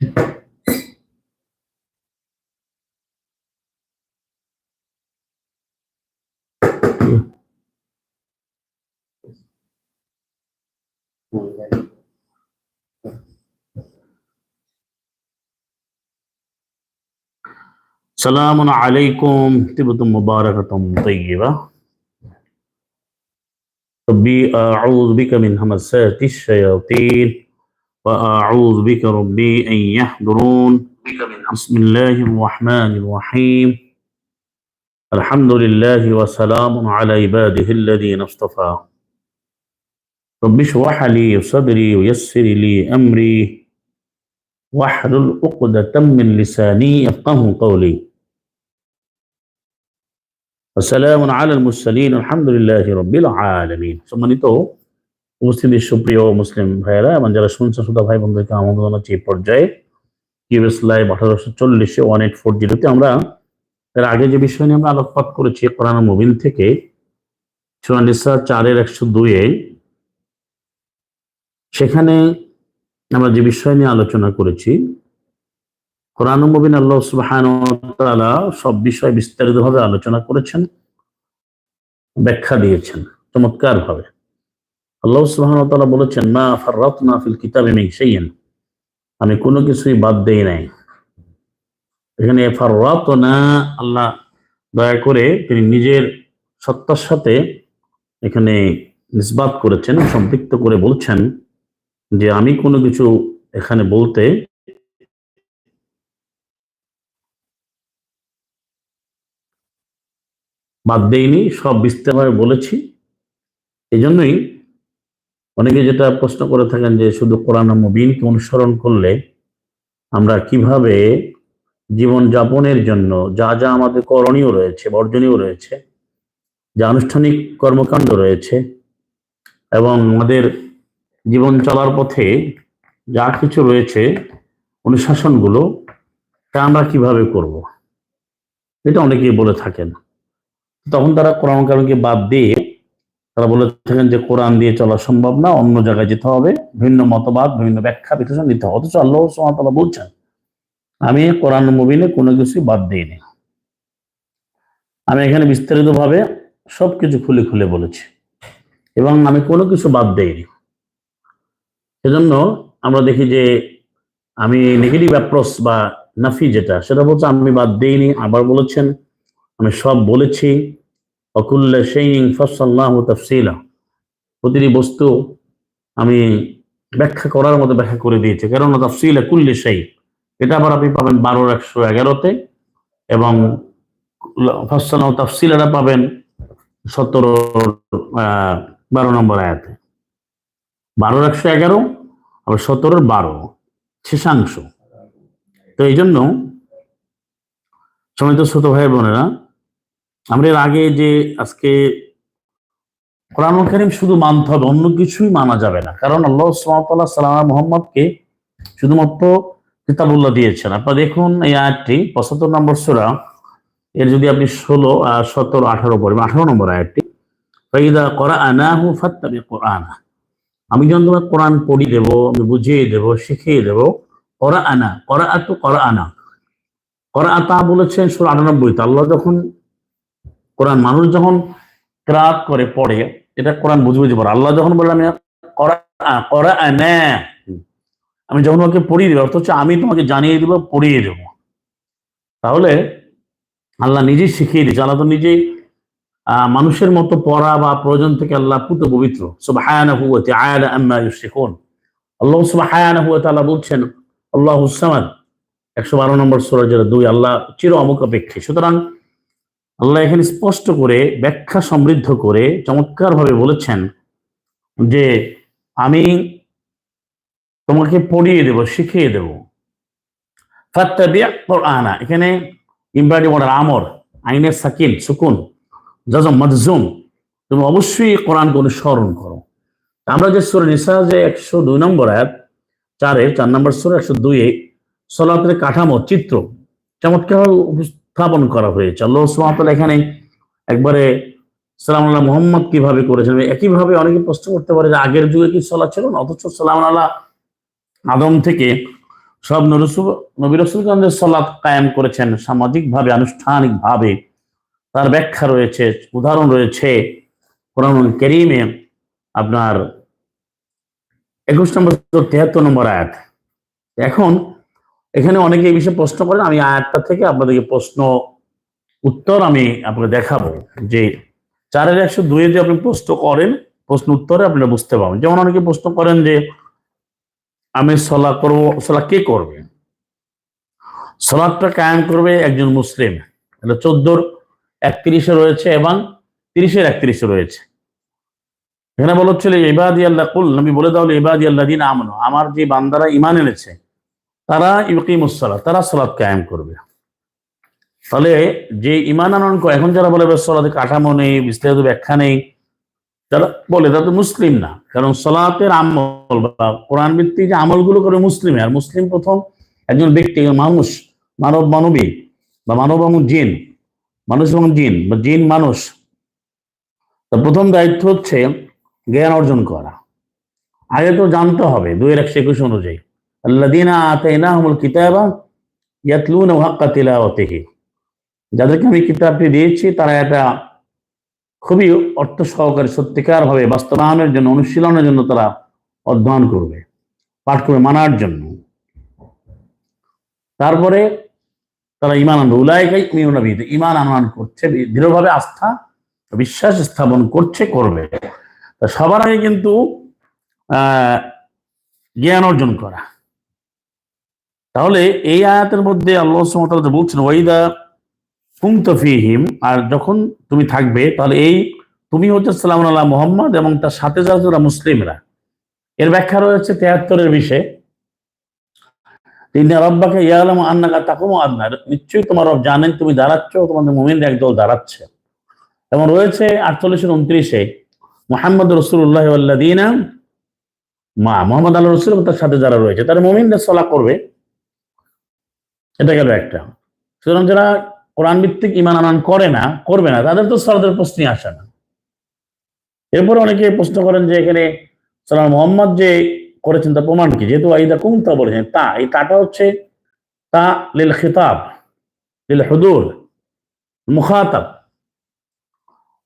سلام عليكم. طبتم مباركة طيبة. ربي أعوذ بك من همسات الشياطين. وأعوذ بك ربي أن يحضرون. بسم الله الرحمن الرحيم. الحمد لله وسلام على عباده الذين اصطفى. رب اشرح لي صدري ويسر لي أمري. واحلل عقدة من لساني يفقه قولي. وسلام على المرسلين الحمد لله رب العالمين. ثم উপস্থিতি সুপ্রিয় মুসলিম ভাইয়েরা এবং যারা শুনছেন শ্রোতা ভাই বন্ধুকে আমাদের জানাচ্ছি এই পর্যায়ে কিউএস লাইভ আঠারোশো চল্লিশে ওয়ান এইট ফোর জিরোতে আমরা এর আগে যে বিষয় নিয়ে আমরা আলোকপাত করেছি, কোরআন মুবিন থেকে চুয়ান্নিসা চারের একশো দুইয়ে, সেখানে আমরা যে বিষয় নিয়ে আলোচনা করেছি, কোরআন মুবিন আল্লাহ সুবহান সব বিষয় বিস্তারিতভাবে আলোচনা করেছেন, ব্যাখ্যা দিয়েছেন চমৎকার ভাবে আল্লাহ সুবহান বলেছেন, মা ফাররাত না ফিল কিতাবে মিন শাইইন। আমি কোনো কিছুই বাদ দেই নাই। এখানে ফাররাত না আল্লাহ দয়া করে তিনি নিজের সত্তার সাথে এখানে নিসবাত করেছেন, সম্পৃক্ত করে বলছেন যে আমি কোনো কিছু এখানে বলতে বাদ দেইনি, সব বিস্তারভাবে বলেছি। এই জন্যই অনেকে যেটা প্রশ্ন করে থাকেন যে শুধু কোরআন মুবিনকে অনুসরণ করলে আমরা কীভাবে জীবন যাপনের জন্য যা যা আমাদের করণীয় রয়েছে, বর্জনীয় রয়েছে, যা আনুষ্ঠানিক কর্মকাণ্ড রয়েছে এবং আমাদের জীবন চলার পথে যা কিছু রয়েছে অনুশাসনগুলো, তা আমরা কীভাবে করব? এটা অনেকেই বলে থাকেন। তখন তারা কোরআন কারণকে বাদ দিয়ে তারা বলে থাকেন যে কোরআন দিয়ে চলা সম্ভব না, অন্য জায়গায় যেতে হবে, ভিন্ন মতবাদ বিভিন্ন ব্যাখ্যা, বিশ্লেষণ নিতে হবে। অথচ আল্লাহ সুমাতাল্লাহ বলছেন, আমি কোরআন মুবিনে কোনো কিছুই বাদ দিইনি। আমি এখানে বিস্তারিতভাবে সবকিছু খুলে খুলে বলেছি এবং আমি কোনো কিছু বাদ দেইনি। সেজন্য আমরা দেখি যে আমি নেগেটিভ অ্যাপ্রোচ বা নাফি যেটা, সেটা বলছে আমি বাদ দিইনি, আবার বলেছেন, আমি সব বলেছি। অকুল্লা সেইং ফসাল্লাহ তফসিলা। প্রতিটি বস্তু আমি ব্যাখ্যা করার মতো ব্যাখ্যা করে দিয়েছি। কেননা তফসিলা কুল্লে সেই এটা আবার আপনি পাবেন বারোর একশো এগারোতে এবং ফসাল তফসিলাটা পাবেন সতেরো বারো নম্বর আয়াতে। বারোর একশো এগারো, আবার সতেরোর বারো, শেষাংশ। তো এই জন্য সমিত ছোট ভাই বোনেরা আমরা এর আগে যে আজকে কোরআন করিম শুধু মানতে হবে, অন্য কিছুই মানা যাবে না। কারণ আল্লাহ সাল্লাহ সাল্লাম মোহাম্মদকে শুধুমাত্র কিতাবুল্লাহ দিয়েছেন। আপনার দেখুন এই আয়াতটি, পঁচাত্তর নম্বর সুরা। এর যদি আপনি ষোলো সতেরো, আঠারো পড়বেন আঠারো নম্বর আয়াতটি, ফাইদা করা আনাহু ফাত্তাবি কোরআন। আমি যখন তোমার কোরআন পড়িয়ে দেবো, আমি বুঝিয়ে দেবো, শিখিয়ে দেবো করা আনা করা আতু করা আনা করা আতা বলেছেন ষোলো আটানব্বই। আল্লাহ যখন কোরআন মানুষ যখন ক্রাত করে, পড়ে, এটা কোরআন বুঝে বুঝে পড়ে। আল্লাহ যখন বললাম আমি যখন ওকে পড়িয়ে দেবো অথচ আমি তোমাকে জানিয়ে দেবো, পড়িয়ে দেবো। তাহলে আল্লাহ নিজেই শিখিয়ে দিচ্ছে আল্লাহ তো নিজেই মানুষের মতো পড়া বা প্রয়োজন থেকে আল্লাহ পুত পবিত্র। সব হুয়াতে আয়ানা আম্মা ইউশিকুন আল্লাহ হায়ানা হুয়াতে আল্লাহ বলছেন, আল্লাহ হুসামাদ একশো বারো নম্বর সোরা দুই, আল্লাহ চির অমুক অপেক্ষে। সুতরাং আল্লাহ এখানে স্পষ্ট করে ব্যাখ্যা সমৃদ্ধ করে চমৎকার ভাবে বলেছেন যে আমি তোমাকে পড়িয়ে দেব, শিখিয়ে দেব। আনা এখানে ইমরানি আমর, আইনের সাকিন, সুকুন জজম মজজুম, তুমি অবশ্যই কোরআনকে অনুসরণ করো। আমরা যে সুর নিসা যে একশো দুই নম্বর আয়াত, চারে, চার নম্বর সুর একশো দুই সলাতের কাঠামো, চিত্র, চমৎকার স্থাপন করা হয়েছে। আল্লাহ সুমাতাল এখানে একবারে সালাম আল্লাহ মোহাম্মদ কীভাবে করেছেন? একইভাবে অনেকে প্রশ্ন করতে পারে যে আগের যুগে কি সলা ছিল না? অথচ সালাম আল্লাহ আদম থেকে সব নরসুল নবী রসুলগঞ্জ সলাৎ কায়েম করেছেন সামাজিকভাবে, আনুষ্ঠানিকভাবে। তার ব্যাখ্যা রয়েছে, উদাহরণ রয়েছে কোরআন কেরিমে আপনার একুশ নম্বর তেহাত্তর নম্বর আয়াত। এখন এখানে অনেকে এই বিষয়ে প্রশ্ন করেন, আমি আয়াতটা থেকে আপনাদেরকে প্রশ্ন উত্তর আমি আপনাকে দেখাবো। যে চারের একশো দুয়ে যে আপনি প্রশ্ন করেন, প্রশ্ন উত্তরে আপনারা বুঝতে পারবেন। যেমন অনেকে প্রশ্ন করেন যে, আমি সলা করব সলা কে করবে? সলাদটা কায়েম করবে একজন মুসলিম। এটা চোদ্দোর একত্রিশে রয়েছে এবং তিরিশের একত্রিশে রয়েছে। এখানে বলা হচ্ছিল ইবাদি আল্লাহ কুল। নবী বলে দাও ইবাদি আল্লাহ দিন আমনো। আমার যে বান্দারা ইমান এনেছে তারা ইউকিমুসলা তারা সলাদ কায়েম করবে। তাহলে যে ইমান আনয়ন করে এখন যারা বলে সলাতে কাঠামো নেই, বিস্তারিত ব্যাখ্যা নেই তারা বলে তারা তো মুসলিম না। কারণ সলাতের আমল বা কোরআন ভিত্তিক যে আমলগুলো করে মুসলিম, আর মুসলিম প্রথম একজন ব্যক্তি মানুষ, মানব মানবী বা মানব এবং জিন, মানুষ এবং জিন বা জিন মানুষ। প্রথম দায়িত্ব হচ্ছে জ্ঞান অর্জন করা। আগে তো জানতে হবে, দুই একশো একুশ অনুযায়ী। আল্লাদিনা আতাইনাহুমুল কিতাবা ইয়াতলুনা হাক্কা তিলাওয়াতিহি যাদেরকে আমি কিতাবটি দিয়েছি, তারা এটা খুবই অর্থ সহকারে সত্যিকার ভাবে বাস্তবায়নের জন্য, অনুশীলনের জন্য তারা অধ্যয়ন করবে, পাঠ করবে মানার জন্য। তারপরে তারা ইমান আনবে। উলায়কাই ইমিউনাবিদ ইমান আনয়ন করছে, দৃঢ়ভাবে আস্থা, বিশ্বাস স্থাপন করছে, করবে। সবার আগে কিন্তু জ্ঞান অর্জন করা। তাহলে এই আয়াতের মধ্যে আল্লাহ সুমতাল বলছেন ওয়াইদা কুমতফিহিম আর যখন তুমি থাকবে, তাহলে এই তুমি হচ্ছে সালাম আল্লাহ মোহাম্মদ এবং তার সাথে যারা মুসলিমরা। এর ব্যাখ্যা রয়েছে তেহাত্তরের বিষয়ে। তিনি রব্বাকে ইয়ালাম আন্নাকা তাকুম আদনার নিশ্চয়ই তোমার রব জানেন তুমি দাঁড়াচ্ছ, তোমাদের মুমিন একদল দাঁড়াচ্ছে। এবং রয়েছে আটচল্লিশের উনত্রিশে, মোহাম্মদ রসুল্লাহ আল্লাদিনা মা মোহাম্মদ আল্লাহ রসুল তার সাথে যারা রয়েছে, তারা মুমিনদের সলা করবে। এটা গেল একটা। সুতরাং যারা কোরআন ভিত্তিক ইমান আনান করে না, করবে না, তাদের তো সলাদের প্রশ্নই আসে না। এরপরে অনেকে প্রশ্ন করেন যে এখানে সালাম মোহাম্মদ যে করেছেন তার প্রমাণ কি? যেহেতু আইদা কুমতা বলেছেন, তা, এই তাটা হচ্ছে তা লিল খিতাব, লিল হুদুর, মুখাতাব।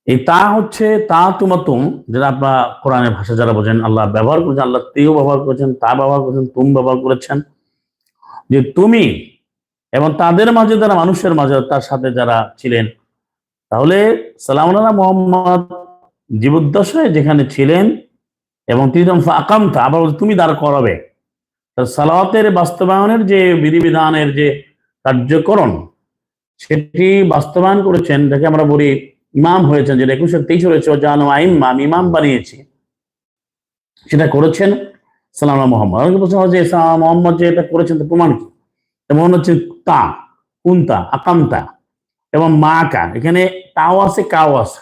এই তা হচ্ছে তা তুমাতুম, যেটা আপনার কোরআনের ভাষা যারা বোঝেন, আল্লাহ ব্যবহার করেছেন, আল্লাহ তেও ব্যবহার করেছেন, তা ব্যবহার করেছেন, তুম ব্যবহার করেছেন। যে তুমি এবং তাদের মাঝে যারা মানুষের মাঝে, তার সাথে যারা ছিলেন। তাহলে সালাম মোহাম্মদ জীবদ্দশায় যেখানে ছিলেন এবং তিনি তখন আকামতা আবার তুমি দাঁড় করাবে। তার সালাওয়াতের বাস্তবায়নের যে বিধিবিধানের যে কার্যকরণ, সেটি বাস্তবায়ন করেছেন, যাকে আমরা বলি ইমাম হয়েছেন, যেটা একুশে তেইশ রয়েছে ও জানো আইম্মা, আমি ইমাম বানিয়েছি। সেটা করেছেন সালাম মোহাম্মদ। অনেকে প্রশ্ন হয় যে মোহাম্মদ যে এটা করেছেন তো প্রমাণ কি? যেমন হচ্ছে তা, কুন্তা আকামতা এবং মা কা এখানে তাও আছে, কাও আছে।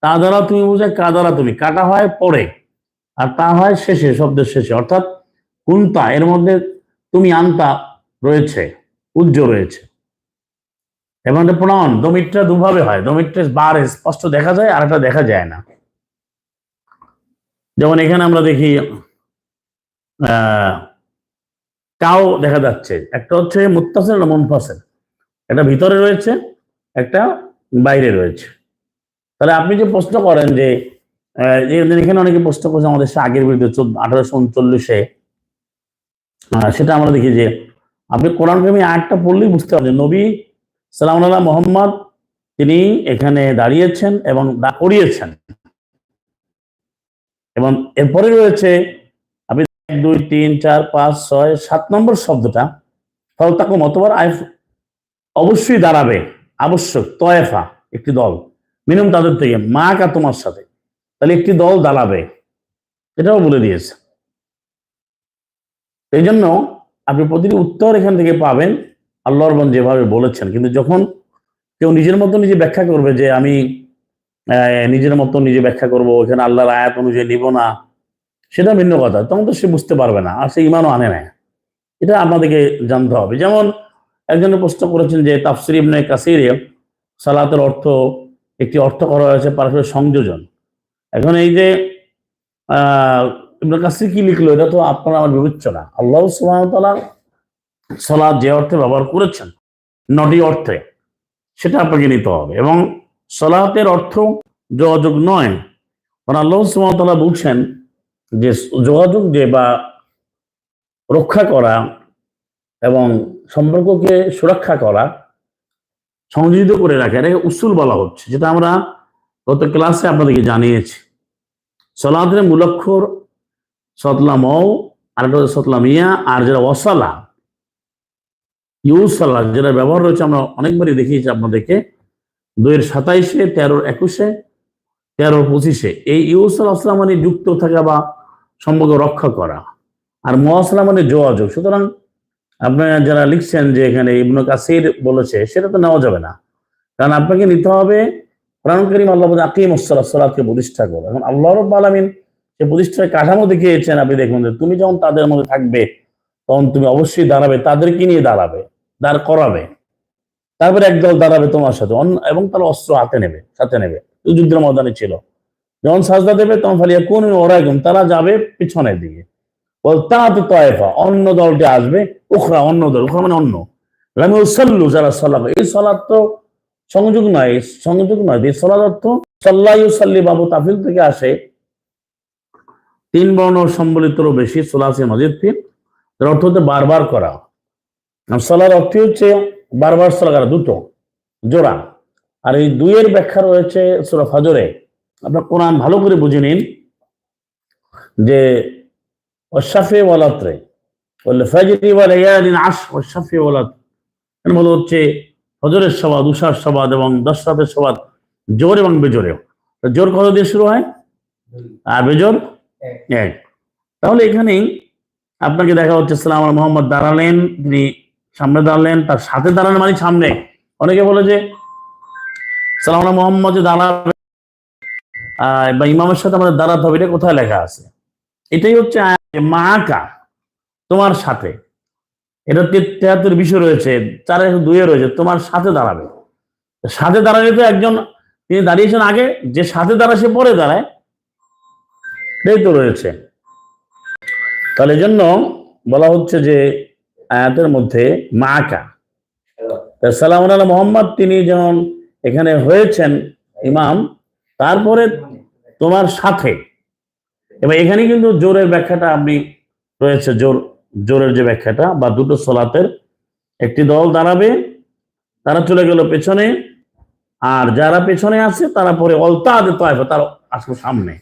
তা দ্বারা তুমি বুঝে কা দ্বারা তুমি। কাটা হয় পরে আর তা হয় শেষে, শব্দের শেষে। অর্থাৎ কুন্তা, এর মধ্যে তুমি আনতা রয়েছে, উজ্জ রয়েছে। এবং এটা প্রণয়ন দমিটটা দুভাবে হয়। দমিটটা বারে স্পষ্ট দেখা যায় আর একটা দেখা যায় না। যেমন এখানে আমরা দেখি, আহ কাও দেখা যাচ্ছে। একটা হচ্ছে মুত্তাসেল আর মুনফাসেল একটা ভিতরে রয়েছে, একটা বাইরে রয়েছে। তাহলে আপনি যে প্রশ্ন করেন যে এখানে অনেকে প্রশ্ন করছে আমাদের আগের বিরুদ্ধে আঠারোশো উনচল্লিশে সেটা আমরা দেখি যে, আপনি কোরআন প্রেমী আটটা পড়লেই বুঝতে পারছেন নবী সালাম আল্লাহ মোহাম্মদ, তিনি এখানে দাঁড়িয়েছেন এবং করিয়েছেন। এবং এরপরে রয়েছে দুই, তিন, চার, পাঁচ, ছয়, সাত নম্বর শব্দটা ফল তাকে মতবার অবশ্যই দাঁড়াবে, আবশ্যক, তয়েফা, একটি দল। মিনিমাম তাদের থেকে মা কা তোমার সাথে। তাহলে একটি দল দাঁড়াবে, এটাও বলে দিয়েছে। এই জন্য আপনি প্রতিটি উত্তর এখান থেকে পাবেন, আল্লাহর বন যেভাবে বলেছেন। কিন্তু যখন কেউ নিজের মতো নিজে ব্যাখ্যা করবে যে আমি নিজের মতো নিজে ব্যাখ্যা করব, এখানে আল্লাহর আয়াত অনুযায়ী নিব না সেটা ভিন্ন কথা, তখন তো সে বুঝতে পারবে না, আর সে ইমানও আনে না এটা আপনাদেরকে জানতে হবে। যেমন একজনের প্রশ্ন করেছেন যে, তাফসির ইবনে কাসিরে সালাতের অর্থ, একটি অর্থ করা হয়েছে পারস্পরিক সংযোজন। এখন এই যে ইবনে কাসির কি লিখলো, এটা তো আপনার আমার বিবেচ্য না। আল্লাহ তাআলা সলাদ যে অর্থে ব্যবহার করেছেন নটি অর্থে, সেটা আপনাকে নিতে হবে। এবং সলাতের অর্থ যোগাযোগ নয়। আল্লাহ সুমতলা বলছেন যে যোগাযোগ যে বা রক্ষা করা এবং সম্পর্ককে সুরক্ষা করা সংযোজিত করে রাখা, এটাকে উসুল বলা হচ্ছে, যেটা আমরা গত ক্লাসে আপনাদেরকে জানিয়েছি। সলাতের মূলক্ষর সতলাম আর একটা সতলাম ইয়া আর যেটা ওয়াসালা, ইউসালা যেটা ব্যবহার রয়েছে, আমরা অনেকবারই দেখিয়েছি আপনাদেরকে, দুইয়ের সাতাইশে, তেরোর একুশে, তেরোর পঁচিশে, এই ইউসাল আসলাম মানে যুক্ত থাকা বা সম্পর্ক রক্ষা করা। আর মহাসলাম মানে যোগাযোগ। সুতরাং আপনারা যারা লিখছেন যে এখানে ইবনু কাসির বলেছে, সেটা তো নেওয়া যাবে না। কারণ আপনাকে নিতে হবে কোরআন আল্লাহ আকিম সালাদকে প্রতিষ্ঠা করো। এখন আল্লাহ রব আলমিন সে প্রতিষ্ঠার কাঠামো দেখিয়েছেন, আপনি দেখুন যে তুমি যখন তাদের মধ্যে থাকবে, তখন তুমি অবশ্যই দাঁড়াবে, তাদেরকে নিয়ে দাঁড়াবে, দাঁড় করাবে। তারপরে একদল দাঁড়াবে তোমার সাথে। এবং তারা অস্ত্র হাতে নেবে, সাথে নেবে। যুদ্ধের ময়দানে ছিল। যখন সাজদা দেবে, তখন ফালিয়া কোন ওরাইকুম তারা যাবে পিছনের দিকে। বল তাহাতে তয়েফা অন্য দলটি আসবে, উখরা, অন্য দল, উখরা মানে অন্য। লামি উসাল্লু যারা সলাপ এই সলাৎ তো সংযোগ নয় সংযোগ নয়, এই সলাৎ অর্থ সাল্লাহ সাল্লি বাবু তাফিল থেকে আসে। তিন বর্ণ সম্বলিতরও বেশি সোলাসি মজিদ ফিল এর অর্থ হচ্ছে বারবার করা। সলার অর্থ হচ্ছে বারবার সলা করা দুটো, জোড়া। আর এই দুইয়ের ব্যাখ্যা রয়েছে সুরা ফাজরে। আপনার কোরআন ভালো করে বুঝে নিন যে অশাফে ওয়ালাত্রে বললে ফাজরি আশ অশাফে ওয়ালাত এর হচ্ছে ফজরের সবাদ উষার সবাদ এবং জোর এবং জোর কত দিয়ে শুরু হয়? আর বেজোর? এক। তাহলে এখানেই আপনাকে দেখা হচ্ছে, সালাম মোহাম্মদ দাঁড়ালেন, তিনি সামনে দাঁড়ালেন, তার সাথে দাঁড়ানো মানে সামনে। অনেকে বলে যে, সালাম মোহাম্মদ যে দাঁড়াবে বা ইমামের সাথে আমাদের দাঁড়াতে হবে, এটা কোথায় লেখা আছে? এটাই হচ্ছে মাকা তোমার সাথে। এটা তেহাত্তর বিষয় রয়েছে, চার দুইয়ে রয়েছে, তোমার সাথে দাঁড়াবে। সাথে দাঁড়ালে তো একজন, তিনি দাঁড়িয়েছেন আগে, যে সাথে দাঁড়ায় সে পরে দাঁড়ায়। তো রয়েছে। তাহলে জন্য বলা হচ্ছে যে আয়াতের মধ্যে মাকা সালাম আল্লাহ মোহাম্মদ, তিনি যেমন এখানে হয়েছেন ইমাম, তারপরে তোমার সাথে। এবার এখানে কিন্তু জোরের ব্যাখ্যাটা আপনি রয়েছে, জোর, জোরের যে ব্যাখ্যাটা, বা দুটো সলাতের একটি দল দাঁড়াবে, তারা চলে গেল পেছনে, আর যারা পেছনে আছে, তারা পরে অলতা আদে তয়ফা তারা আসলো সামনে।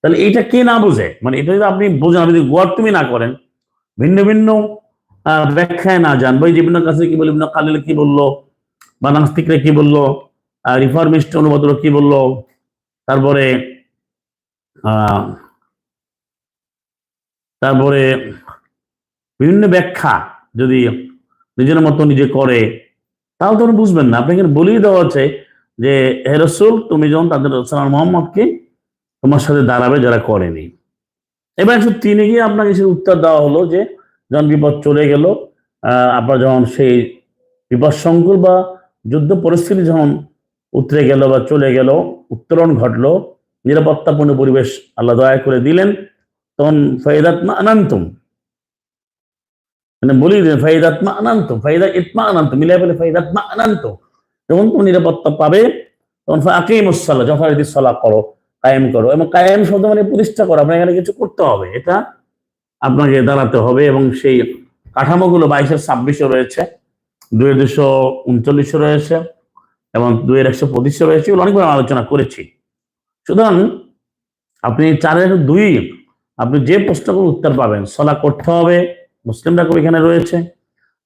তাহলে এইটা কে না বুঝে? মানে এটা যদি আপনি বোঝেন যদি গোয়ার তুমি না করেন, ভিন্ন ভিন্ন ব্যাখ্যায় না যান। বই জীবনের কাছে কি বলল? কালিল কি বলল? বা নাস্তিকরা কি বলল? রিফর্মিস্ট অনুবাদরা কি বলল? তারপরে তারপরে বিভিন্ন ব্যাখ্যা যদি নিজের মতো নিজে করে তাও তো বুঝবেন না। আপনাকে বলেই দেওয়া আছে যে, হে রসুল, তুমি যখন তাদের সালাম মোহাম্মদকে তোমার সাথে দাঁড়াবে যারা করেনি। এবার একশো তিনে গিয়ে আপনাকে সে উত্তর দেওয়া হলো যে, যখন বিপদ চলে গেল আপনার যখন সেই বিপদ সংকুল বা যুদ্ধ পরিস্থিতি যখন উতরে গেল বা চলে গেল, উত্তরণ ঘটলো নিরাপত্তাপূর্ণ পরিবেশ আল্লাহ দয়া করে দিলেন। তখন ফাইদাতমা আনান্তম। মানে বলি দিলেন ফাইদাতমা আনান্ত ফাইদা ইতমা আনান্ত মিলাই বলে ফাইদাতমা আনান্ত যখন তুমি নিরাপত্তা পাবে, তখন আকিম সাল্লাহ যথারীতি সাল্লাহ করো, কায়েম করো এবং কায়েম শব্দ মানে প্রতিষ্ঠা করো। আপনার এখানে কিছু করতে হবে, এটা আপনাকে দাঁড়াতে হবে এবং সেই কাঠামোগুলো বাইশের ছাব্বিশে রয়েছে দুই দুশো উনচল্লিশে রয়েছে এবং দুইয়ের একশো পঁচিশে রয়েছে অনেকবার আলোচনা করেছি। সুতরাং আপনি চারের দুই, আপনি যে প্রশ্নগুলো উত্তর পাবেন, সলা করতে হবে মুসলিমরা এখানে রয়েছে,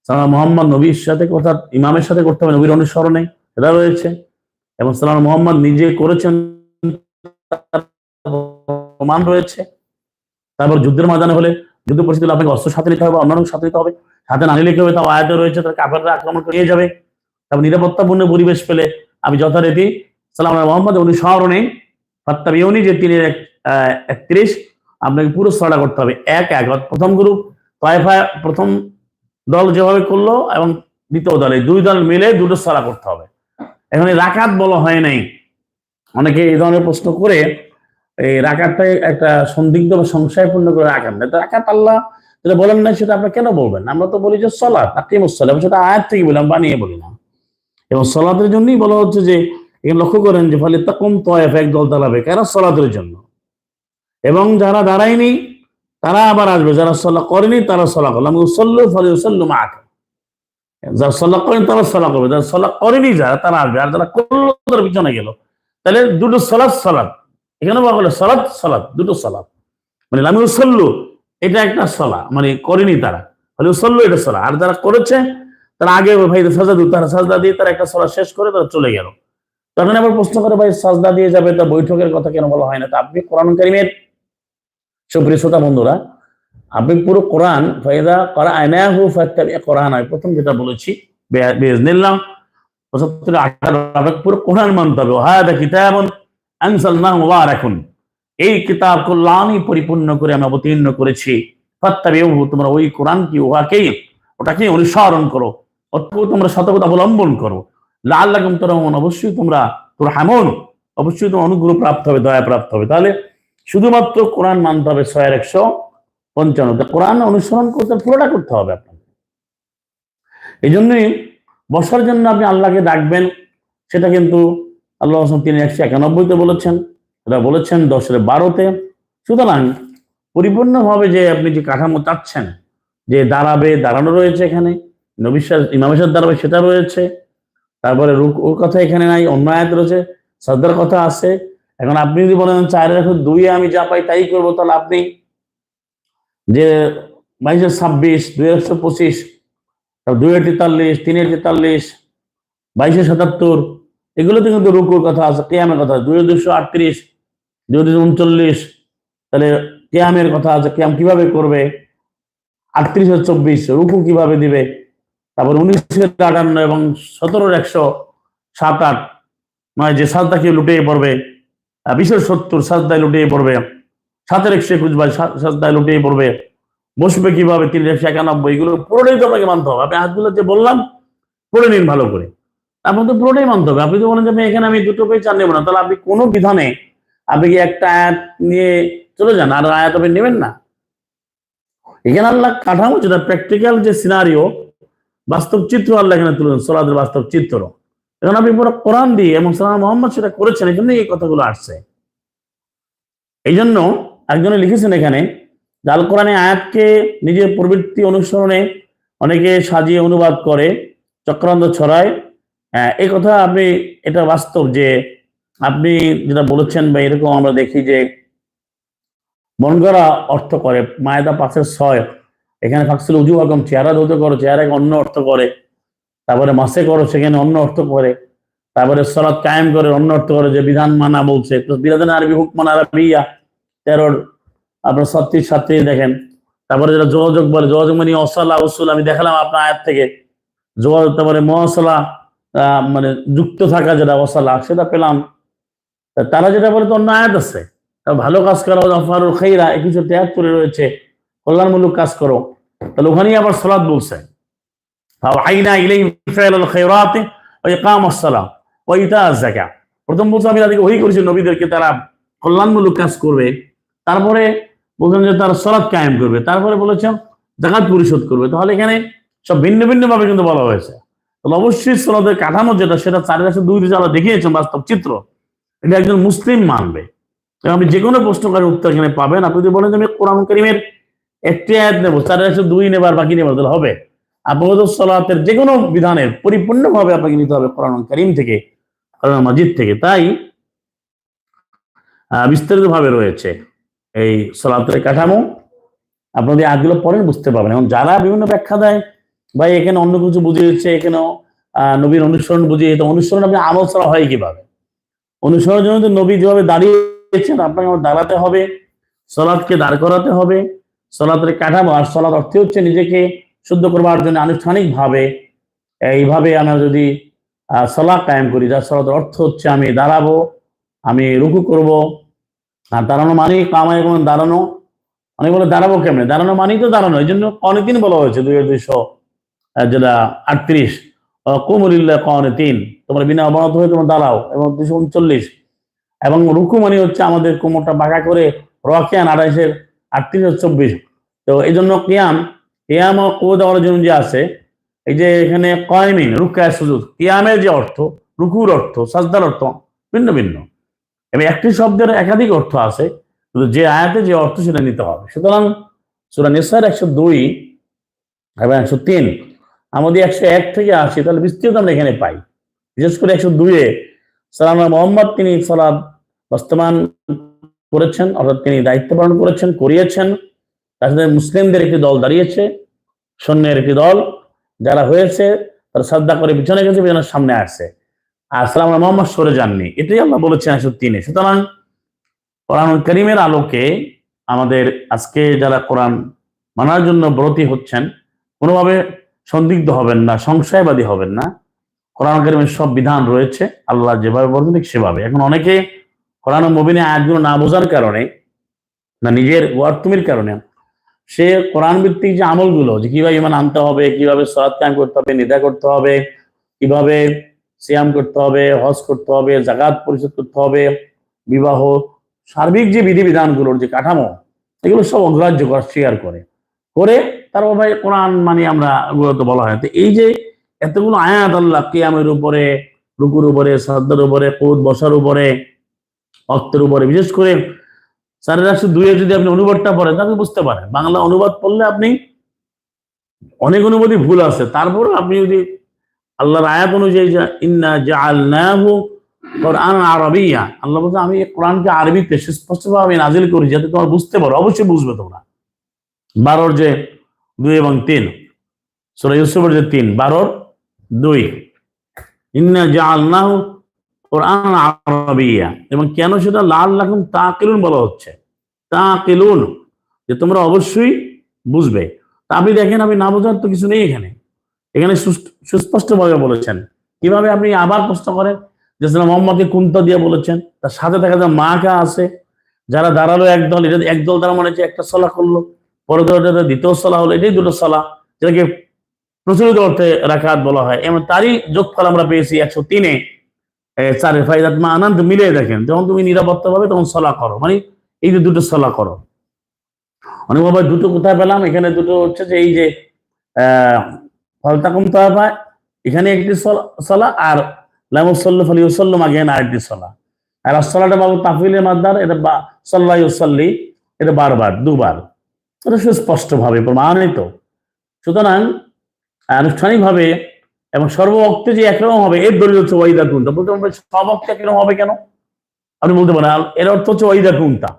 সালাম মোহাম্মদ নবীর সাথে অর্থাৎ ইমামের সাথে করতে হবে, নবীর অনুসরণে এটা রয়েছে, এবং সালাম মোহাম্মদ নিজে করেছেন, প্রমাণ রয়েছে, তারপর যুদ্ধের ময়দানে হলে, যুদ্ধ পরিস্থিতি আপনাকে অস্ত্র সাথে নিতে হবে, অন্যান্য সাথে নিতে হবে, সাথে না নিলে হবে? তাও আয়াতে রয়েছে তার কাফেররা আক্রমণ করে যাবে, তারপর নিরাপত্তাপূর্ণ পরিবেশ পেলে আমি যথারীতি সালাম মোহাম্মদ অনুসরণে ফাত্তাবিউনি যে তিনি একত্রিশ, আপনাকে পুরো সড়া করতে হবে। এক এক। প্রথম গ্রুপ তয়ফা প্রথম দল যেভাবে করল এবং দ্বিতীয় দল, দুই দল মিলে দুটো সড়া করতে হবে। এখন রাকাত বলা হয় নাই। অনেকে এই ধরনের প্রশ্ন করে, এই রাকাতটাই একটা সন্দিগ্ধ বা সংশয়পূর্ণ করে রাকাত না। তো রাকাত আল্লাহ যেটা বলেন না সেটা আপনার কেন বলবেন? আমরা তো বলি যে সলাৎ আকিমুসলাম এবং সেটা আয়াত থেকে বললাম বানিয়ে বলি না। এবং সলাতের জন্যই বলা হচ্ছে যে এখানে লক্ষ্য করেন যে, ফলে তখন তয়েফ, এক দল দাঁড়াবে। কারা? সলাতের জন্য। এবং যারা দাঁড়ায়নি, তারা আবার আসবে। যারা সলা করেনি, তারা সলা করল আমি ফলে উসল্লু মা যারা সলা করেন, তারা সলা করবে। যারা সলা করেনি, যারা, তারা আসবে। আর যারা করল, তারা পিছনে গেল। তাহলে দুটো সলাৎ সলাৎ এখানে বলা হলো সলাৎ সলাৎ দুটো সলাৎ মানে আমি উসল্লু এটা একটা সলা। মানে করেনি তারা। ফলে উসল্লু এটা সলা। আর যারা করেছে, তারা আগে ভাই সাজা দিত। তারা সাজদা দিয়ে তারা একটা সলা শেষ করে তারা চলে গেল। তখন আবার প্রশ্ন করে, ভাই, সাজদা দিয়ে যাবে তা বৈঠকের কথা কেন বলা হয় না? তা আপনি কোরআন কারিমের, সুপ্রিয় শ্রোতা বন্ধুরা আপনি পুরো কোরআন ফায়দা করা আয়নাহু ফাত্তাবি কোরআন। আমি প্রথম যেটা বলেছি বিজনিল্লাহ পঁচাত্তর আঠারো আপনাকে পুরো কোরআন মানতে হবে। হাদা কিতাবুন আনসালনাহু মুবারাকুন। এই কিতাব কল্যাণই পরিপূর্ণ করে আমি অবতীর্ণ করেছি। ফাত্তাবিউহু, তোমরা ওই কোরআন কি উহাকেই ওটাকে অনুসরণ করো। অতএব তোমরা সতর্কতা অবলম্বন করো। লাল্লাকুম তোরমন অবশ্যই তোমরা তোর হামন অবশ্যই তোমার অনুগ্রহ প্রাপ্ত হবে, দয়া প্রাপ্ত হবে। তাহলে শুধুমাত্র কোরআন মানতে হবে ছয়ের একশো পঞ্চান্ন। কোরআন অনুসরণ করতে পুরোটা করতে হবে আপনাকে। এই জন্যই বসার জন্য আপনি আল্লাহকে ডাকবেন, সেটা কিন্তু আল্লাহ তিনি একশো একানব্বইতে বলেছেন। এটা বলেছেন দশের বারোতে। সুতরাং পরিপূর্ণভাবে যে আপনি যে কাঠামো চাচ্ছেন, যে দাঁড়াবে, দাঁড়ানো রয়েছে এখানে নবিশ্বাস ইমামেশার দাঁড়াবে, সেটা রয়েছে। তারপরে রুক, ওর কথা এখানে নাই, অন্য আয়াত রয়েছে, শ্রদ্ধার কথা আছে। এখন আপনি যদি বলেন চারের এখন দুই আমি যা পাই তাই করব, তাহলে আপনি যে বাইশে ছাব্বিশ, দুই একশো পঁচিশ দুইয়ের তেতাল্লিশ তিনের তেতাল্লিশ, বাইশে সাতাত্তর, এগুলোতে কিন্তু রুকুর কথা আছে, কেয়ামের কথা দুই দুশো আটত্রিশ দুই দুশো উনচল্লিশ, তাহলে কেয়ামের কথা আছে, কেয়াম কীভাবে করবে? আটত্রিশ চব্বিশ, রুকু কীভাবে দিবে? তারপর উনিশের আটান্ন এবং সতেরোর একশো সাত আট নয় যে সাতটাকে লুটিয়ে পড়বে বিশের সত্তর সাতটায় লুটিয়ে পড়বে, সাতের একশো একুশ বা সাতটায় লুটিয়ে পড়বে, বসবে কীভাবে, তিন একশো একানব্বই, এগুলো পুরোটাই তো আপনাকে মানতে হবে। আপনি হাতগুলো যে বললাম, পড়ে নিন ভালো করে। আপনার তো পুরোটাই মানতে হবে। আপনি তো বলেন যে এখানে আমি দুটো পেয়ে চান নেব না। তাহলে আপনি কোনো বিধানে আপনি কি একটা আয়াত নিয়ে চলে যান? আর আয়াত আপনি নেবেন না? এখানে আল্লাহ কাঠামো যেটা প্র্যাকটিক্যাল যে সিনারিও বাস্তব চিত্র আল্লাহ এখানে তুলে সোলাদের বাস্তব চিত্র। এখন আপনি পুরো কোরআন দিয়ে এবং সালাম মোহাম্মদ সেটা করেছেন, এই জন্য এই কথাগুলো আসছে। এই জন্য একজনে লিখেছেন এখানে জাল কোরআনে আয়াতকে নিজের প্রবৃত্তি অনুসরণে অনেকে সাজিয়ে অনুবাদ করে, চক্রান্ত ছড়ায়। এই কথা আপনি, এটা বাস্তব যে আপনি যেটা বলেছেন বা এরকম আমরা দেখি যে মনগড়া অর্থ করে, মায়েদা পাশের ছয় এখানে ফাঁকছিল উজু আগম চেহারা ধুতে করো, চেহারাকে অন্য অর্থ করে। তারপরে মাসে করো, সেখানে অন্য অর্থ করে। তারপরে সলাৎ কায়েম করে, অন্য অর্থ করে, যে বিধান মানা বলছে। বিধান আরবি হুকমান আরবিয়া, তেরোর আপনার সত্যির সাথে দেখেন। তারপরে যেটা যোগাযোগ বলে, যোগাযোগ মানে অসলা, উসুল, আমি দেখালাম আপনার আয়াত থেকে। যোগাযোগ, তারপরে মহসলা মানে যুক্ত থাকা যেটা অসলা, সেটা পেলাম। তারা যেটা বলে তো অন্য আয়াত আছে। ভালো কাজ করা ফারুল খেইরা কিছু ত্যাগ করে রয়েছে। কল্যাণমূলক কাজ করো। তাহলে ওখানেই আবার সলাদ বলছে। প্রথম বলছে, আমি তাদেরকে ওই করেছি, নবীদেরকে তারা কল্যাণমূলক কাজ করবে। তারপরে বলছেন যে তারা সলাদ কায়েম করবে। তারপরে জাকাত পরিশোধ করবে। তাহলে এখানে সব ভিন্ন ভিন্ন ভাবে কিন্তু বলা হয়েছে। তাহলে অবশ্যই সলাদের কাঠামো যেটা, সেটা চারিপাশে দুই দিকে আমরা দেখিয়েছেন, বাস্তব চিত্র। এটা একজন মুসলিম মানবে। আপনি যে কোনো প্রশ্নকারের উত্তর এখানে পাবেন। আপনি যদি বলেন যে আমি কোরআন করিমের একটি আয়াত নেব চারিপাশে দুই নেবার বাকি নেবার হবে। আপনাদের সলাতের যে কোনো বিধানের পরিপূর্ণভাবে আপনাকে নিতে হবে কোরআন করিম থেকে, কোরআন মাজিদ থেকে। তাই বিস্তারিত ভাবে রয়েছে এই সলাতের কাঠামো। আপনাদের আগগুলো পরেন বুঝতে পারবেন। এবং যারা বিভিন্ন ব্যাখ্যা দেয়, ভাই, এখানে অন্য কিছু বুঝিয়েছে, এখানে নবীর অনুসরণ বুঝিয়ে তো অনুসরণ আপনি আমল ছাড়া হয় কীভাবে? অনুসরণের জন্য নবী যেভাবে দাঁড়িয়েছেন, আপনাকে আমার দাঁড়াতে হবে সলাদকে দাঁড় করাতে হবে সলাতের কাঠামো আর সলাদ অর্থে হচ্ছে নিজেকে শুদ্ধ করবার জন্য আনুষ্ঠানিকভাবে। এইভাবে আমরা যদি সলা কায়েম করি, যার সলাতের অর্থ হচ্ছে আমি দাঁড়াবো, আমি রুকু করব, আর দাঁড়ানো মানেই কামাই কোনো দাঁড়ানো। অনেক বলে দাঁড়াবো কেমনে? দাঁড়ানো মানেই তো দাঁড়ানো। এই জন্য অনেকদিন বলা হয়েছে, দুই দুইশো যেটা আটত্রিশ। কুমুলিল্লা কনে তিন তোমরা বিনা অবনত হয়ে তোমরা দাঁড়াও, এবং দুশো উনচল্লিশ। এবং রুকু মানে হচ্ছে আমাদের কোমরটা বাঁকা করে, রকেয়ান আড়াইশের আটত্রিশ চব্বিশ। তো এই জন্য কিয়াম কিয়াম ও কোদ অর্জন যে আছে, এই যে এখানে কয়মিন রুকায় সুজুদ। কিয়ামের যে অর্থ, রুকুর অর্থ, সাজদার অর্থ ভিন্ন ভিন্ন। এবং একটি শব্দের একাধিক অর্থ আছে, কিন্তু যে আয়াতে যে অর্থ সেটা নিতে হবে। সুতরাং সুরা নিসার একশো দুই এবং একশো তিন আমাদের একশো এক থেকে আসি, তাহলে বিস্তৃত আমরা এখানে পাই। বিশেষ করে একশো দুইয়ে সালাম মোহাম্মদ, তিনি সালাদ বাস্তবায়ন করেছেন, অর্থাৎ তিনি দায়িত্ব পালন করেছেন, করিয়েছেন। তার সাথে মুসলিমদের একটি দল দাঁড়িয়েছে, সৈন্যের একটি দল। যারা হয়েছে, তারা শ্রদ্ধা করে পিছনে গেছে, পিছনের সামনে আসছে। আর সালাম মোহাম্মদ সরে যাননি। এটাই আল্লাহ বলেছেন তিনে সুতরাং কোরআন করিমের আলোকে আমাদের আজকে যারা কোরআন মানার জন্য ব্রতী হচ্ছেন, কোনোভাবে সন্দিগ্ধ হবেন না, সংশয়বাদী হবেন না। কোরআন করিমের সব বিধান রয়েছে, আল্লাহ যেভাবে বলবেন সেভাবে। এখন অনেকে কোরআন মবিনে আয়াতগুলো না বোঝার কারণে না নিজের ওয়ার্তুমির কারণে, সে কোরআন ভিত্তিক যে আমলগুলো, যে কীভাবে ইমান আনতে হবে, কীভাবে সরাত কায়েম করতে হবে, নিদা করতে হবে, কীভাবে সিয়াম করতে হবে, হজ করতে হবে জাকাত পরিশোধ করতে হবে, বিবাহ, সার্বিক যে বিধিবিধানগুলোর যে কাঠামো, এগুলো সব অগ্রাহ্য করা স্বীকার করে। করে তারপর ভাই কোরআন মানে আমরা তো বলা হয়। তো এই যে এতগুলো আয়াত আল্লাহ কিয়ামের উপরে, রুকুর উপরে, সাদ্দার উপরে, কোদ বসার উপরে অক্তের উপরে। বিশেষ করে সাড়ে একশো দুইয়ে যদি আপনি অনুবাদটা পড়েন, তাহলে বুঝতে পারেন। বাংলা অনুবাদ পড়লে আপনি অনেক অনুবাদই ভুল আছে। তারপর আপনি যদি আল্লাহর আয়াত অনুযায়ী ইন্না জাআলনাহু কোরআন আরবিয়া আল্লাহ বলছে, আমি কোরআনকে আরবিতে সুস্পষ্টভাবে আমি নাজিল করি যাতে তোমার বুঝতে পারো। অবশ্যই বুঝবে তোমরা। বারোর যে দুই এবং তিন, সুরা ইউসুফের যে তিন, বারোর দুই। ইন্না জাআলনাহু কোরআন আরবিয়া। এবং কেন সেটা লাল লাখুন তাকিলুন বলা হচ্ছে? তা কেলুন যে তোমরা অবশ্যই বুঝবে। তা আপনি দেখেন, আমি না বোঝার তো কিছু নেই এখানে। এখানে সুস্পষ্ট ভাবে বলেছেন। কীভাবে আপনি আবার প্রশ্ন করেন? যে মোহাম্মদকে কুন্ত দিয়ে বলেছেন, তার সাথে দেখা যায় মা কা আছে, যারা দাঁড়াল একদল এটা একদল দ্বারা মনে হচ্ছে একটা সলা করল পরে তো এটা দ্বিতীয় সলা হলো, এটাই দুটো সলা, যেটাকে প্রচলিত অর্থে রাখাত বলা হয়। এবং তারই যোগফল আমরা পেয়েছি একশো তিনে। চারে ফাইদাত মা আনন্দ মিলিয়ে দেখেন, যখন তুমি নিরাপত্তা পাবে, তখন সলা করো। মানে এই যে দুটো সলা করো। অনেক বাবা দুটো কোথায় পেলাম? এখানে দুটো হচ্ছে যে এই যে ফলতাকুম তহফা এখানে একটি সলা আর লামুসল্লু ফলি উসল্লুম আগেন আরেকটি সলা। আর সলাটা বাবু তাফিলের মাদ্দার, এটা বা সল্লাহ উসল্লি, এটা বারবার, দুবার। এটা সুস্পষ্ট ভাবে প্রমাণিত। সুতরাং আনুষ্ঠানিকভাবে এবং সর্বভক্তে যে একরকম হবে, এর দলিল হচ্ছে ওয়াইদা কুন্তা বলতে পারবেন সব অক্তে একরকম হবে কেন? আপনি বলতে পারেন এর অর্থ হচ্ছে ওয়াইদা কুন্তা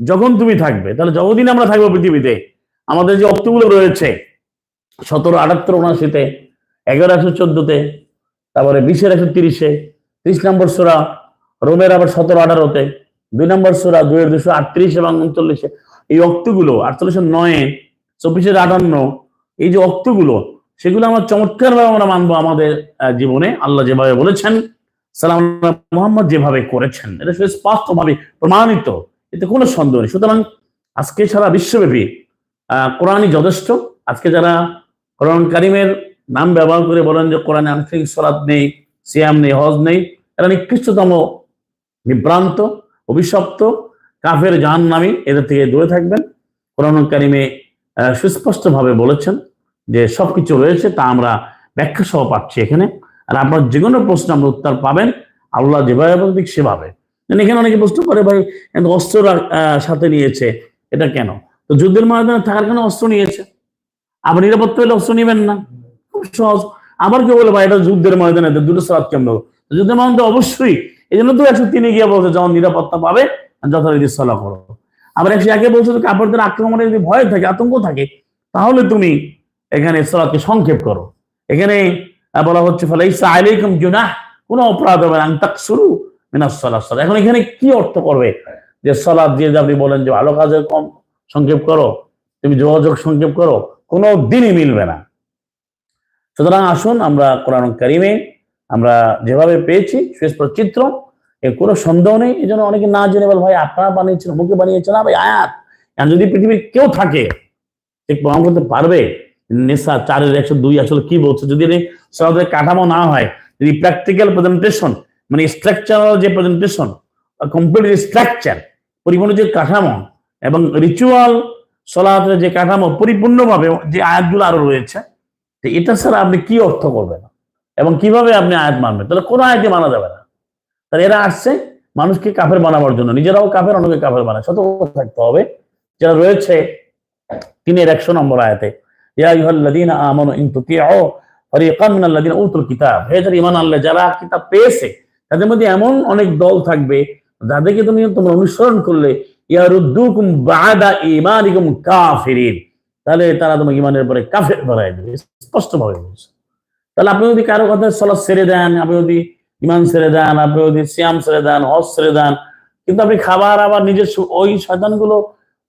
যখন তুমি থাকবে, তাহলে যতদিন আমরা থাকব পৃথিবীতে, আমাদের যে অক্তগুলো রয়েছে, সতেরো, আটাত্তর, উনআশিতে, এগারো, একশো চোদ্দতে, তারপরে বিশের একশো তিরিশে, ত্রিশ নম্বর সোরা, রোমের আবার সতেরো, আঠারোতে, দুই নম্বর সোরা দুই দুশো আটত্রিশ এবং উনচল্লিশে, এই অক্তগুলো আটচল্লিশের নয়ে, চব্বিশের আটান্ন, এই যে অক্তগুলো সেগুলো আমরা চমৎকার ভাবে আমরা মানবো আমাদের জীবনে। আল্লাহ যেভাবে বলেছেন, সালাম মোহাম্মদ যেভাবে করেছেন। এটা স্পষ্ট ভাবে প্রমাণিত, এতে কোনো সন্দেহ নেই। সুতরাং আজকে সারা বিশ্বব্যাপী কোরআনই যথেষ্ট। আজকে যারা কোরআন কারিমের নাম ব্যবহার করে বলেন যে কোরআনে আন্তরিক সলাদ নেই, সিয়াম নেই, হজ নেই, এরা নিকৃষ্টতম, বিভ্রান্ত, অভিশপ্ত, কাফের জাহান নামি এদের থেকে দূরে থাকবেন। কোরআন কারিমে সুস্পষ্টভাবে বলেছেন। যে সবকিছু রয়েছে তা আমরা ব্যাখ্যা সহ পাচ্ছি এখানে। আর আপনার যে কোনো প্রশ্ন আমরা উত্তর পাবেন, আল্লাহ যেভাবে ঠিক সেভাবে। এখানে অনেকে প্রশ্ন করে, ভাই অস্ত্র সাথে নিয়েছে, এটা কেন? তো যুদ্ধের ময়দানে থাকার কেন অস্ত্র নিয়েছে। আবার নিরাপত্তা হলে অস্ত্র নেবেন না। খুব সহজ। আবার কেউ বলে, ভাই, এটা যুদ্ধের ময়দানে দুটো সালাদ কেমন যুদ্ধের ময়দানে অবশ্যই এই জন্য তো একশো তিনে গিয়ে বলছে যখন নিরাপত্তা পাবে যথারীতি সলা করো। আবার একশো একে বলছে, কাপড়দের আক্রমণের যদি ভয় থাকে, আতঙ্ক থাকে, তাহলে তুমি এখানে সলাদকে সংক্ষেপ করো। এখানে বলা হচ্ছে ফলে ইসা আলাইকুম জুনাহ কোনো অপরাধ হবে না শুরু মিনাস এখন এখানে কি অর্থ করবে? যে সলাদ দিয়ে আপনি বলেন যে ভালো কাজের কম, সংক্ষেপ করো। তুমি যোগাযোগ সংক্ষেপ করো, কোনো দিনই মিলবে না। সুতরাং আসুন, আমরা কোরআন কারিমে, আমরা যেভাবে পেয়েছি, সুস্পষ্ট চিত্র, এর কোনো সন্দেহ নেই। এই জন্য অনেকে না জেনে বল, ভাই, আপনারা বানিয়েছেন মুখে বানিয়েছেন? না, ভাই, আয়াত। যদি পৃথিবীর কেউ থাকে ঠিক প্রমাণ করতে পারবে নেশা চারের একশো দুই আসলে কি বলছে? যদি সরাসরি কাঠামো না হয়, যদি প্র্যাকটিক্যাল প্রেজেন্টেশন মানে স্ট্রাকচারাল যে প্রেজেন্টেশন কমপ্লিট স্ট্রাকচার পরিপূর্ণ যে কাঠামো এবং রিচুয়াল সলাতের যে কাঠামো পরিপূর্ণভাবে যে আয়াতগুলো আরও রয়েছে এটা ছাড়া আপনি কি অর্থ করবেন? এবং কীভাবে আপনি আয়াত মানবেন? তাহলে কোনো আয়াতই মানা যাবে না। তাহলে এরা আসছে মানুষকে কাফের বানাবার জন্য। নিজেরাও কাফের, অন্যকে কাফের বানায়। সতর্ক থাকতে হবে। যারা রয়েছে তিনের একশো নম্বর আয়াতে ইয়া আইয়ুহাল্লাযীনা আমানু ইন তুতিউ ফারিকান মিনাল্লাযীনা উতুল কিতাব। হে যারা ঈমান আনলে, যারা কিতাব পেয়েছে, তাদের মধ্যে এমন অনেক দল থাকবে, যাদেরকে তুমি তোমরা অনুসরণ করলে, ইয়ারুদ্দুকুম বাদা ঈমানিকুম কাফিরিন। তাহলে তারা তোমাকে ইমানের পরে কাফের বানায় দেবে স্পষ্ট বলছে। তাহলে আপনি যদি কারও কথা সলাৎ ছেড়ে দেন, আপনি যদি ইমান ছেড়ে দেন, আপনি যদি সিয়াম ছেড়ে দেন, হজ ছেড়ে দেন, কিন্তু আপনি খাবার আবার নিজের ওই শয়তানগুলো,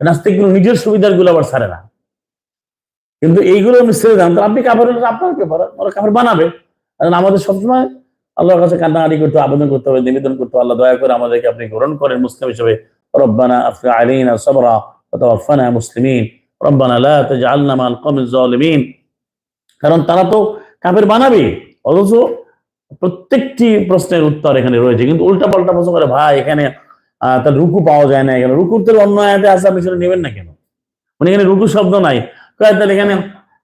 নাস্তিকগুলো নিজের সুবিধারগুলো আবার ছাড়ে না। কিন্তু এইগুলো আপনি ছেড়ে দেন। আপনি কাপড় আপনার ব্যাপার ওরা কাপড় বানাবে। কারণ আমাদের সবসময় আল্লাহর কাছে কান্নাকাটি করতে আবেদন করতে হবে, নিবেদন করতে আল্লাহ দয়া করে আমাদেরকে আপনি গ্রহণ করেন মুসলিম হিসেবে। রব্বানা আফরি আলাইনা সাবরা ওয়া মুসলিমিন। রব্বানা লা তাজআলনা মাল কওমিজ জালিমিন কারণ তারা তো কাফের বানাবে। অথচ প্রত্যেকটি প্রশ্নের উত্তর এখানে রয়েছে। কিন্তু উল্টা পাল্টা প্রশ্ন করে, ভাই, এখানে তার রুকু পাওয়া যায় না। এখানে রুকুর তো অন্য আয়াতে আছে, আপনি সেটা নেবেন না কেন? মানে এখানে রুকু শব্দ নাই। তাহলে এখানে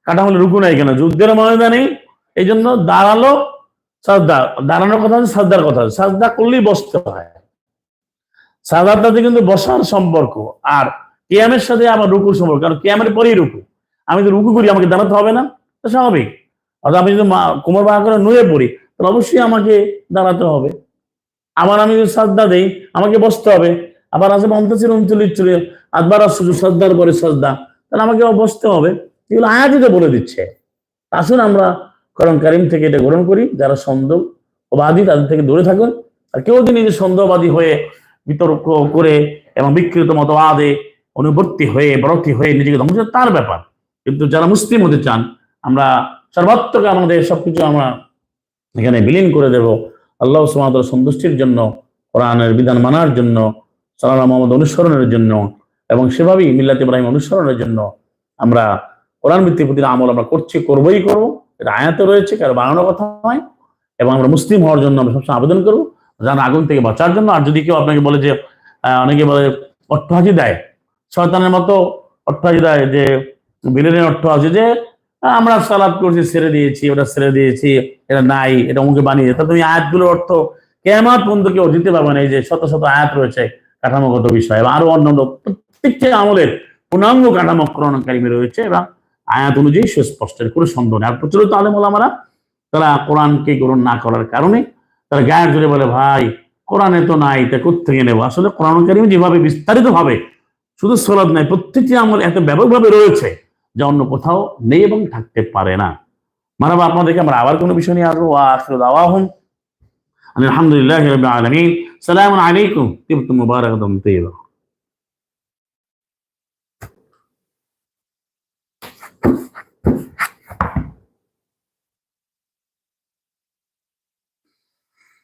কাঠামোলে রুকু নাই কেন? যুদ্ধের ময়দা নেই। এই জন্য দাঁড়াল সাজদা। দাঁড়ানোর কথা হচ্ছে সাজদার কথা। হচ্ছে সাজদা করলেই বসতে হয়। সাজদাতে কিন্তু বসার সম্পর্ক। আর কিয়ামের সাথে আমার রুকুর সম্পর্ক। কারণ কিয়ামের পরেই রুকু। আমি তো রুকু করি, আমাকে দাঁড়াতে হবে না। তো স্বাভাবিক। অর্থাৎ আমি যদি কোমর বাঁকা করে নুয়ে পড়ি, তাহলে অবশ্যই আমাকে দাঁড়াতে হবে। আবার আমি যদি সাজদা দেই, আমাকে বসতে হবে। আবার আছে পঞ্চাশের উনচল্লিশ চল্লিশ আটবার আসছে সাজদার পরে সাজদা। তাহলে আমাকে বসতে হবে। এগুলো আয়াতিতে বলে দিচ্ছে। আসুন আমরা করম কারিম থেকে এটা গ্রহণ করি। যারা সন্দেহ ও বাদী তাদের থেকে দূরে থাকুন। আর কেউ যদি নিজে সন্দেহবাদী হয়ে বিতর্ক করে এবং বিকৃত মতবাদে অনুবর্তী হয়ে, বরতি হয়ে নিজেকে ধ্বংস তার ব্যাপার। কিন্তু যারা মুসলিম হতে চান, আমরা সর্বাত্মক আমাদের সবকিছু আমরা এখানে বিলীন করে দেব। আল্লাহ সুমাদর সন্তুষ্টির জন্য, কোরআনের বিধান মানার জন্য, সালাম মোহাম্মদ অনুসরণের জন্য এবং সেভাবেই মিল্লাত ইব্রাহিম অনুসরণের জন্য আমরা কোরআন ভিত্তিক প্রতি আমল আমরা করছি, করবোই করব। এটা আয়াতে রয়েছে, কারও বানানোর কথা নয়। এবং আমরা মুসলিম হওয়ার জন্য আমরা সবসময় আবেদন করব যেন আগুন থেকে বাঁচার জন্য। আর যদি কেউ আপনাকে বলে যে অনেকে বলে অট্টহাজি দেয়, শয়তানের মতো অট্টহাজি দেয় যে, বিলেনের অর্থ আছে যে আমরা সালাদ করছি, ছেড়ে দিয়েছি, ওটা ছেড়ে দিয়েছি, এটা নাই, এটা অমুকে বানিয়ে, তা তুমি আয়াতগুলোর অর্থ কেমন পর্যন্ত কেউ দিতে পারবে না। এই যে শত শত আয়াত রয়েছে, কাঠামোগত বিষয়, এবং আরও অন্যান্য প্রত্যেকটি আমলের পূর্ণাঙ্গ কাঠামো করণকারী রয়েছে এবং আয়াত অনুযায়ী সুস্পষ্টের কোনো সন্দেহ নেই। আর প্রচলিত আলেম ওলামারা তারা কোরআনকে গ্রহণ না করার কারণে তারা গায়ের জোরে বলে, ভাই, কোরআনে তো নাই, তা কোথেকে নেব? আসলে কোরআন কারিম যেভাবে বিস্তারিত ভাবে শুধু সলাদ নাই, প্রত্যেকটি আমল এত ব্যাপকভাবে রয়েছে যা অন্য কোথাও নেই এবং থাকতে পারে না। মানব আপনাদেরকে আমরা আবার কোনো বিষয় নিয়ে আসব। আখির দাওয়াহুম আলহামদুলিল্লাহ আলমিন। সালাম আলাইকুম। তিবতুম মুবারাকাতুম তৈবা